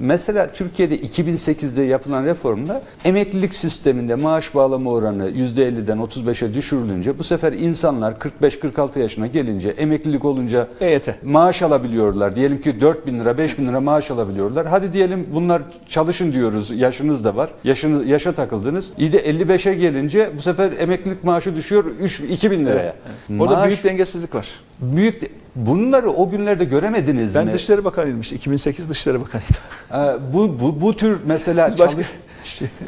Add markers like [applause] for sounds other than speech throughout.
Mesela Türkiye'de 2008'de yapılan reformda emeklilik sisteminde maaş bağlama oranı %50'den 35'e düşürülünce bu sefer insanlar 45-46 yaşına gelince emeklilik olunca EYT. maaş alabiliyorlar. Diyelim ki 4 bin lira 5 bin lira maaş alabiliyorlar. Hadi diyelim bunlar çalışın diyoruz. Yaşınız da var. Yaşını, yaşa takıldınız. İyi de 55'e gelince bu sefer emeklilik maaşı düşüyor 3 2 bin liraya. Orada Maaş büyük dengesizlik var. Büyük bunları o günlerde göremediniz Ben mi? Dışişleri Bakanıydım işte 2008 Dışişleri Bakanıydım. Ee, bu, bu, bu tür mesela Biz başka- çalış-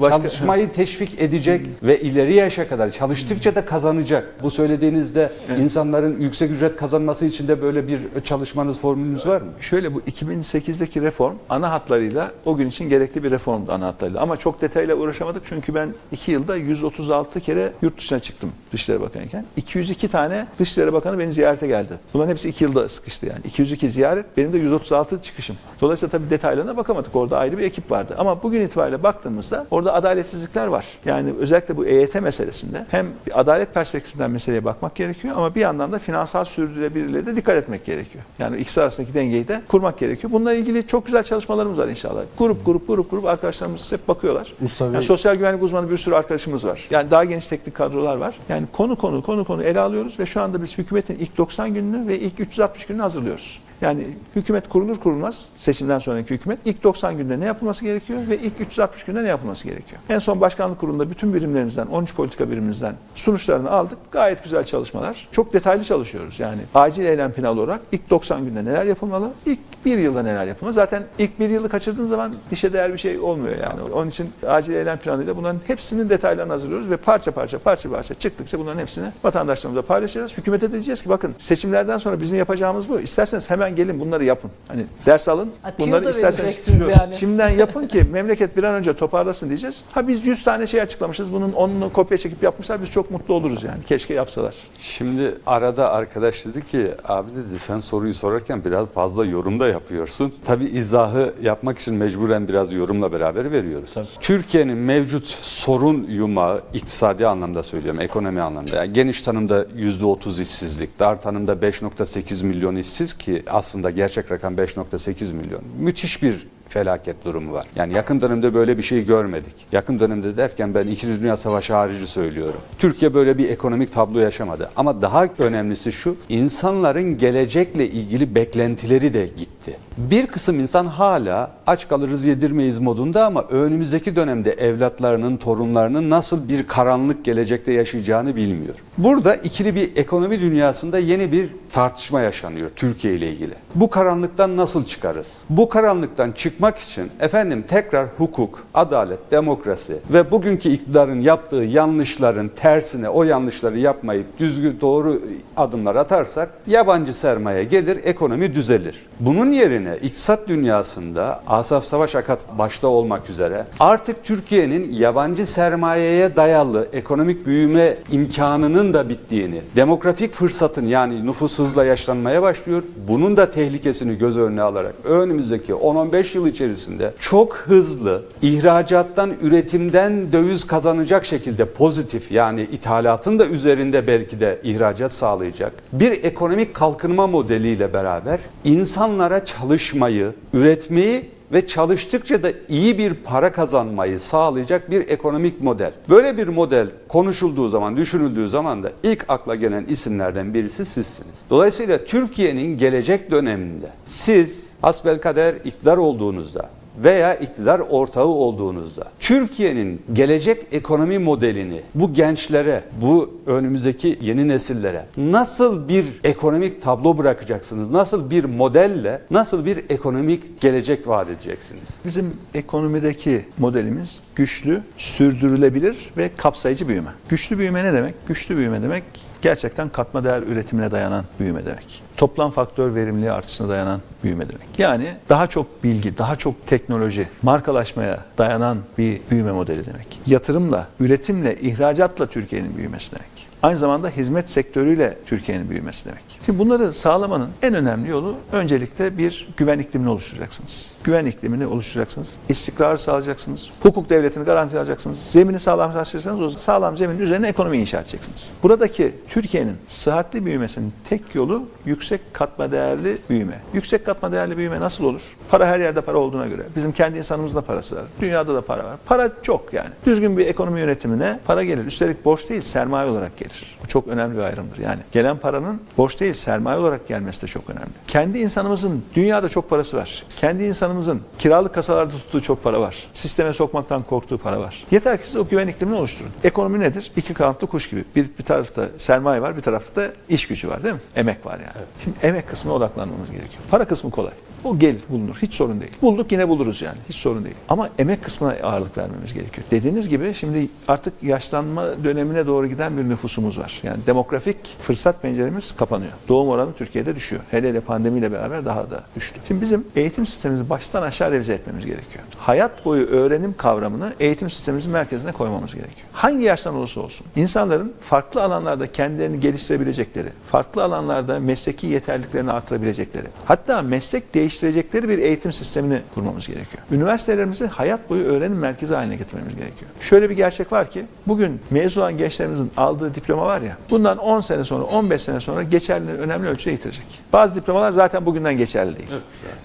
başka- çalışmayı teşvik edecek ve ileri yaşa kadar çalıştıkça da kazanacak. Bu söylediğinizde insanların yüksek ücret kazanması için de böyle bir çalışmanız, formülünüz var mı? Şöyle bu 2008'deki reform ana hatlarıyla o gün için gerekli bir reformdu ana hatlarıyla. Ama çok detayla uğraşamadık çünkü ben 2 yılda 136 kere yurt dışına çıktım Dışişleri Bakanıyken. 202 tane Dışişleri Bakanı beni ziyarete geldi. Bunların hepsi 2 yılda sıkıştı yani. 202 ziyaret benim de 136 çıkışım. Dolayısıyla tabii detaylarına bakamadık. Orada ayrı bir ekip vardı. Ama bugün itibariyle baktığımızda orada adaletsizlikler var. Yani özellikle bu EYT meselesinde hem bir adalet perspektifinden meseleye bakmak gerekiyor ama bir yandan da finansal sürdürülebilirliğe de dikkat etmek gerekiyor. Yani ikisi arasındaki dengeyi de kurmak gerekiyor. Bununla ilgili çok güzel çalışmalarımız var inşallah. Grup grup grup grup arkadaşlarımız hep bakıyorlar. Mustafa Yani sosyal güvenlik uzmanı bir sürü arkadaşımız var. Yani daha geniş teknik kadrolar var. Yani konu konu konu konu ele alıyoruz ve şu anda biz hükümetin ilk 90 gününü ve ilk 360 gününü hazırlıyoruz. Yani hükümet kurulur kurulmaz seçimden sonraki hükümet ilk 90 günde ne yapılması gerekiyor ve ilk 360 günde ne yapılması gerekiyor. En son başkanlık kurulunda bütün birimlerimizden 13 politika birimimizden sonuçlarını aldık. Gayet güzel çalışmalar. Çok detaylı çalışıyoruz. Yani acil eylem planı olarak ilk 90 günde neler yapılmalı? İlk bir yılda neler yapılmalı? Zaten ilk bir yılı kaçırdığın zaman dişe değer bir şey olmuyor yani. Onun için acil eylem planıyla bunların hepsinin detaylarını hazırlıyoruz ve parça parça parça parça çıktıkça bunların hepsini vatandaşlarımıza paylaşacağız. Hükümete de diyeceğiz ki bakın seçimlerden sonra bizim yapacağımız bu. İsterseniz hemen gelin bunları yapın. Hani ders alın. Atıyor bunları isterseniz yani. şimdiden yapın ki [laughs] memleket bir an önce toparlasın diyeceğiz. Ha biz 100 tane şey açıklamışız. Bunun 10'unu kopya çekip yapmışlar. Biz çok mutlu oluruz yani. Keşke yapsalar. Şimdi arada arkadaş dedi ki abi dedi sen soruyu sorarken biraz fazla yorum da yapıyorsun. Tabii izahı yapmak için mecburen biraz yorumla beraber veriyoruz. Türkiye'nin mevcut sorun yumağı iktisadi anlamda söylüyorum, ekonomi anlamda. Yani geniş tanımda %30 işsizlik, dar tanımda 5.8 milyon işsiz ki aslında gerçek rakam 5.8 milyon. Müthiş bir felaket durumu var. Yani yakın dönemde böyle bir şey görmedik. Yakın dönemde derken ben 2. Dünya Savaşı harici söylüyorum. Türkiye böyle bir ekonomik tablo yaşamadı. Ama daha önemlisi şu, insanların gelecekle ilgili beklentileri de gitti. Bir kısım insan hala aç kalırız yedirmeyiz modunda ama önümüzdeki dönemde evlatlarının, torunlarının nasıl bir karanlık gelecekte yaşayacağını bilmiyor. Burada ikili bir ekonomi dünyasında yeni bir tartışma yaşanıyor Türkiye ile ilgili. Bu karanlıktan nasıl çıkarız? Bu karanlıktan çıkmak için efendim tekrar hukuk, adalet, demokrasi ve bugünkü iktidarın yaptığı yanlışların tersine o yanlışları yapmayıp düzgün doğru adımlar atarsak yabancı sermaye gelir, ekonomi düzelir. Bunun yerine iktisat dünyasında Asaf Savaş Akat başta olmak üzere artık Türkiye'nin yabancı sermayeye dayalı ekonomik büyüme imkanının da bittiğini, demografik fırsatın yani nüfus hızla yaşlanmaya başlıyor. Bunun da tehlikesini göz önüne alarak önümüzdeki 10-15 yıl içerisinde çok hızlı ihracattan, üretimden döviz kazanacak şekilde pozitif yani ithalatın da üzerinde belki de ihracat sağlayacak bir ekonomik kalkınma modeliyle beraber insanlara çalışmayı, üretmeyi ve çalıştıkça da iyi bir para kazanmayı sağlayacak bir ekonomik model. Böyle bir model konuşulduğu zaman, düşünüldüğü zaman da ilk akla gelen isimlerden birisi sizsiniz. Dolayısıyla Türkiye'nin gelecek döneminde siz hasbelkader iktidar olduğunuzda veya iktidar ortağı olduğunuzda Türkiye'nin gelecek ekonomi modelini bu gençlere, bu önümüzdeki yeni nesillere nasıl bir ekonomik tablo bırakacaksınız? Nasıl bir modelle, nasıl bir ekonomik gelecek vaat edeceksiniz? Bizim ekonomideki modelimiz güçlü, sürdürülebilir ve kapsayıcı büyüme. Güçlü büyüme ne demek? Güçlü büyüme demek gerçekten katma değer üretimine dayanan büyüme demek. Toplam faktör verimliliği artışına dayanan büyüme demek. Yani daha çok bilgi, daha çok teknoloji, markalaşmaya dayanan bir büyüme modeli demek. Yatırımla, üretimle, ihracatla Türkiye'nin büyümesi demek. aynı zamanda hizmet sektörüyle Türkiye'nin büyümesi demek. Şimdi bunları sağlamanın en önemli yolu öncelikle bir güven iklimini oluşturacaksınız. Güven iklimini oluşturacaksınız. İstikrarı sağlayacaksınız. Hukuk devletini garanti alacaksınız. Zemini sağlamlaştırırsanız o sağlam zeminin üzerine ekonomi inşa edeceksiniz. Buradaki Türkiye'nin sıhhatli büyümesinin tek yolu yüksek katma değerli büyüme. Yüksek katma değerli büyüme nasıl olur? Para her yerde para olduğuna göre. Bizim kendi insanımızın da parası var. Dünyada da para var. Para çok yani. Düzgün bir ekonomi yönetimine para gelir. Üstelik borç değil sermaye olarak gelir. Bu çok önemli bir ayrımdır. Yani gelen paranın borç değil sermaye olarak gelmesi de çok önemli. Kendi insanımızın dünyada çok parası var. Kendi insanımızın kiralık kasalarda tuttuğu çok para var. Sisteme sokmaktan korktuğu para var. Yeter ki siz o güven iklimini oluşturun. Ekonomi nedir? İki kanatlı kuş gibi. Bir, bir tarafta sermaye var, bir tarafta da iş gücü var değil mi? Emek var yani. Şimdi emek kısmına odaklanmamız gerekiyor. Para kısmı kolay. O gelir bulunur. Hiç sorun değil. Bulduk yine buluruz yani. Hiç sorun değil. Ama emek kısmına ağırlık vermemiz gerekiyor. Dediğiniz gibi şimdi artık yaşlanma dönemine doğru giden bir nüfusumuz var. Yani demografik fırsat penceremiz kapanıyor. Doğum oranı Türkiye'de düşüyor. Hele hele pandemiyle beraber daha da düştü. Şimdi bizim eğitim sistemimizi baştan aşağı revize etmemiz gerekiyor. Hayat boyu öğrenim kavramını eğitim sistemimizin merkezine koymamız gerekiyor. Hangi yaştan olursa olsun insanların farklı alanlarda kendilerini geliştirebilecekleri, farklı alanlarda mesleki yeterliliklerini artırabilecekleri, hatta meslek değiştirecekleri bir eğitim sistemini kurmamız gerekiyor. Üniversitelerimizi hayat boyu öğrenim merkezi haline getirmemiz gerekiyor. Şöyle bir gerçek var ki bugün mezun olan gençlerimizin aldığı diploma var ya bundan 10 sene sonra 15 sene sonra geçerliliğini önemli ölçüde yitirecek. Bazı diplomalar zaten bugünden geçerli değil.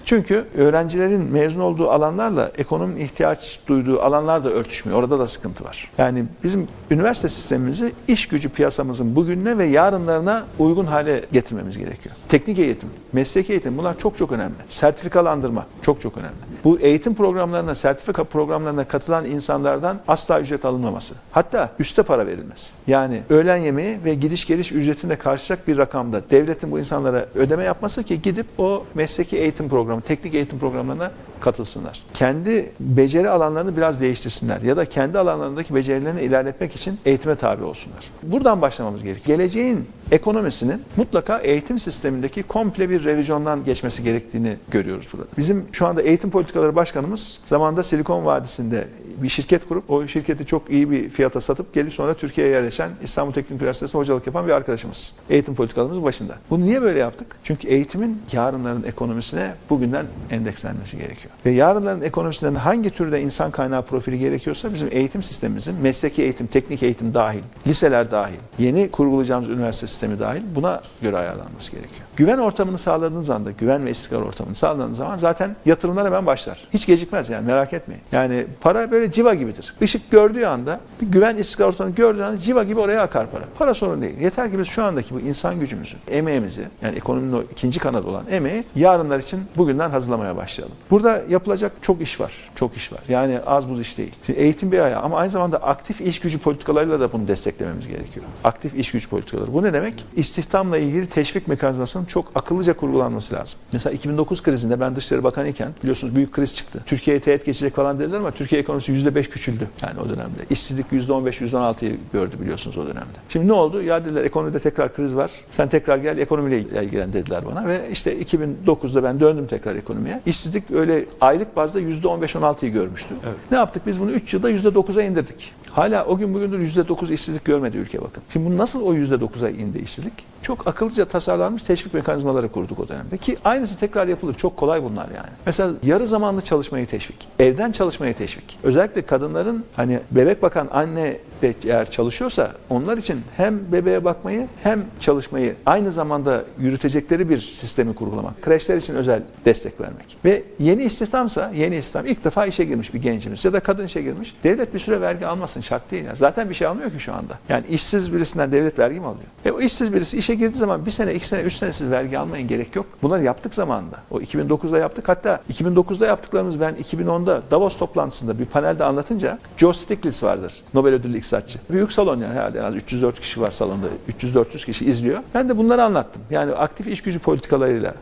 Çünkü öğrencilerin mezun olduğu alanlarla ekonominin ihtiyaç duyduğu alanlar da örtüşmüyor. Orada da sıkıntı var. Yani bizim üniversite sistemimizi iş gücü piyasamızın bugününe ve yarınlarına uygun hale getirmemiz gerekiyor. Teknik eğitim, mesleki eğitim bunlar çok çok önemli. Sertifikalandırma çok çok önemli. Bu eğitim programlarına, sertifika programlarına katılan insanlardan asla ücret alınmaması. Hatta üste para verilmez. Yani öğlen yemeği ve gidiş geliş ücretini de karşılayacak bir rakamda devletin bu insanlara ödeme yapması ki gidip o mesleki eğitim programı, teknik eğitim programlarına katılsınlar. Kendi beceri alanlarını biraz değiştirsinler ya da kendi alanlarındaki becerilerini ilerletmek için eğitime tabi olsunlar. Buradan başlamamız gerekiyor. Geleceğin ekonomisinin mutlaka eğitim sistemindeki komple bir revizyondan geçmesi gerektiğini görüyoruz burada. Bizim şu anda eğitim politikaları başkanımız zamanında Silikon Vadisi'nde bir şirket kurup o şirketi çok iyi bir fiyata satıp gelip sonra Türkiye'ye yerleşen İstanbul Teknik Üniversitesi'nde hocalık yapan bir arkadaşımız. Eğitim politikalarımız başında. Bunu niye böyle yaptık? Çünkü eğitimin yarınların ekonomisine bugünden endekslenmesi gerekiyor. Ve yarınların ekonomisinden hangi türde insan kaynağı profili gerekiyorsa bizim eğitim sistemimizin mesleki eğitim, teknik eğitim dahil, liseler dahil, yeni kurgulayacağımız üniversite sistemi dahil buna göre ayarlanması gerekiyor. Güven ortamını sağladığınız anda, güven ve istikrar ortamını sağladığınız zaman zaten yatırımlar hemen başlar. Hiç gecikmez yani merak etmeyin. Yani para böyle civa gibidir. Işık gördüğü anda, bir güven istikrar ortamını gördüğü anda civa gibi oraya akar para. Para sorun değil. Yeter ki biz şu andaki bu insan gücümüzü, emeğimizi, yani ekonominin o ikinci kanadı olan emeği yarınlar için bugünden hazırlamaya başlayalım. Burada yapılacak çok iş var. Çok iş var. Yani az buz iş değil. Şimdi eğitim bir ayağı ama aynı zamanda aktif iş gücü politikalarıyla da bunu desteklememiz gerekiyor. Aktif iş gücü politikaları. Bu ne demek? İstihdamla ilgili teşvik mekanizmasının çok akıllıca kurgulanması lazım. Mesela 2009 krizinde ben Dışişleri Bakanı iken biliyorsunuz büyük kriz çıktı. Türkiye'ye teğet geçecek falan dediler ama Türkiye ekonomisi %5 küçüldü yani o dönemde. İşsizlik %15, %16'yı gördü biliyorsunuz o dönemde. Şimdi ne oldu? Ya dediler ekonomide tekrar kriz var. Sen tekrar gel ekonomiyle ilgilen dediler bana ve işte 2009'da ben döndüm tekrar ekonomiye. İşsizlik öyle aylık bazda %15-16'yı görmüştü. Evet. Ne yaptık? Biz bunu 3 yılda %9'a indirdik. Hala o gün bugündür %9 işsizlik görmedi ülke bakın. Şimdi bu nasıl o %9'a indi işsizlik? Çok akıllıca tasarlanmış teşvik mekanizmaları kurduk o dönemde ki aynısı tekrar yapılır. Çok kolay bunlar yani. Mesela yarı zamanlı çalışmayı teşvik, evden çalışmayı teşvik. Özellikle kadınların hani bebek bakan anne de eğer çalışıyorsa onlar için hem bebeğe bakmayı hem çalışmayı aynı zamanda yürütecekleri bir sistemi kurgulamak. Kreşler için özel destek vermek. Ve yeni istihdamsa yeni istihdam ilk defa işe girmiş bir gencimiz ya da kadın işe girmiş. Devlet bir süre vergi almasın şart değil. Yani. Zaten bir şey almıyor ki şu anda. Yani işsiz birisinden devlet vergi mi alıyor? E o işsiz birisi işe girdiği zaman bir sene, iki sene, üç sene siz vergi almayın gerek yok. Bunları yaptık zamanında. O 2009'da yaptık. Hatta 2009'da yaptıklarımız ben 2010'da Davos toplantısında bir panelde anlatınca Joe Stiglitz vardır. Nobel ödüllü iktisatçı. Büyük salon yani herhalde en az 304 kişi var salonda. 300-400 kişi izliyor. Ben de bunları anlattım. Yani aktif iş gücü politikalarıyla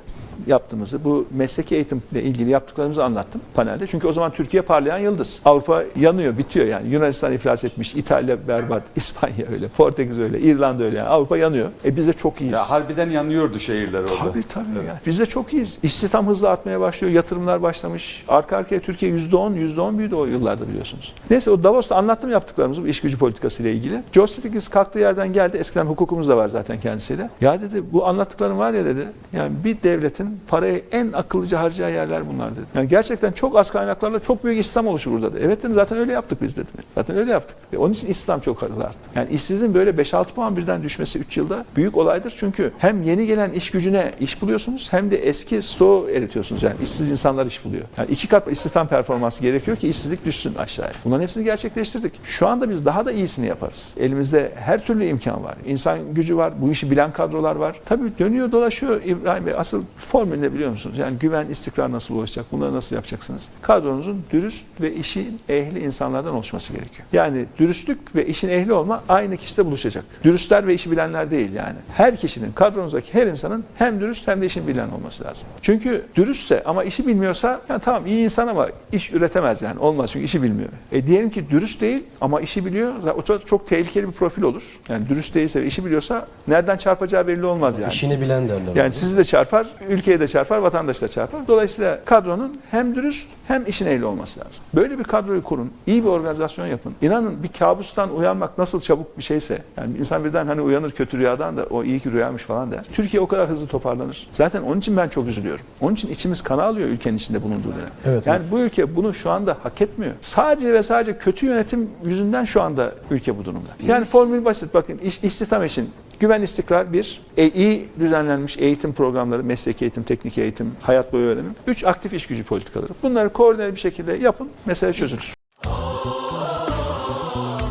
yaptığımızı, bu mesleki eğitimle ilgili yaptıklarımızı anlattım panelde. Çünkü o zaman Türkiye parlayan yıldız. Avrupa yanıyor, bitiyor yani. Yunanistan iflas etmiş, İtalya berbat, [laughs] İspanya öyle, Portekiz öyle, İrlanda öyle. Yani Avrupa yanıyor. E biz de çok iyiyiz. Ya harbiden yanıyordu şehirler orada. Tabii tabii. Yani. Biz de çok iyiyiz. İstihdam hızla artmaya başlıyor. Yatırımlar başlamış. Arka arkaya Türkiye %10, %10 büyüdü o yıllarda biliyorsunuz. Neyse o Davos'ta anlattım yaptıklarımızı bu iş gücü politikası ile ilgili. George Stiglitz kalktığı yerden geldi. Eskiden hukukumuz da var zaten kendisiyle. Ya dedi bu anlattıklarım var ya dedi. Yani bir devletin parayı en akıllıca harcayacağı yerler bunlar dedi. Yani gerçekten çok az kaynaklarla çok büyük İslam oluşur burada dedi. Evet dedim zaten öyle yaptık biz dedim. Zaten öyle yaptık. Ve onun için İslam çok hızlı arttı. Yani işsizliğin böyle 5-6 puan birden düşmesi 3 yılda büyük olaydır. Çünkü hem yeni gelen iş gücüne iş buluyorsunuz hem de eski stoğu eritiyorsunuz. Yani işsiz insanlar iş buluyor. Yani iki kat istihdam performansı gerekiyor ki işsizlik düşsün aşağıya. Bunların hepsini gerçekleştirdik. Şu anda biz daha da iyisini yaparız. Elimizde her türlü imkan var. İnsan gücü var. Bu işi bilen kadrolar var. Tabii dönüyor dolaşıyor İbrahim Bey. Asıl formül ne biliyor musunuz? Yani güven, istikrar nasıl oluşacak? Bunları nasıl yapacaksınız? Kadronuzun dürüst ve işin ehli insanlardan oluşması gerekiyor. Yani dürüstlük ve işin ehli olma aynı kişide buluşacak. Dürüstler ve işi bilenler değil yani. Her kişinin, kadronuzdaki her insanın hem dürüst hem de işin bilen olması lazım. Çünkü dürüstse ama işi bilmiyorsa yani tamam iyi insan ama iş üretemez yani. Olmaz çünkü işi bilmiyor. E diyelim ki dürüst değil ama işi biliyor. O çok, çok tehlikeli bir profil olur. Yani dürüst değilse ve işi biliyorsa nereden çarpacağı belli olmaz yani. İşini bilen derler. Yani sizi de çarpar, ülkeye de çarpar, vatandaş da çarpar. Dolayısıyla kadronun hem dürüst hem işin ehli olması lazım. Böyle bir kadroyu kurun, iyi bir organizasyon yapın. İnanın bir kabustan uyanmak nasıl çabuk bir şeyse, yani insan birden hani uyanır kötü rüyadan da o iyi ki rüyamış falan der. Türkiye o kadar hızlı toparlanır. Zaten onun için ben çok üzülüyorum. Onun için içimiz kana alıyor ülkenin içinde bulunduğu dönem. Evet. Yani bu ülke bunu şu anda hak etmiyor. Sadece ve sadece kötü yönetim yüzünden şu anda ülke bu durumda. Yani formül basit bakın iş, istihdam için güven istikrar bir, e, iyi düzenlenmiş eğitim programları, mesleki eğitim, teknik eğitim, hayat boyu öğrenim. Üç aktif iş gücü politikaları. Bunları koordineli bir şekilde yapın, mesele çözülür.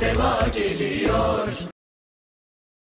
Deva geliyor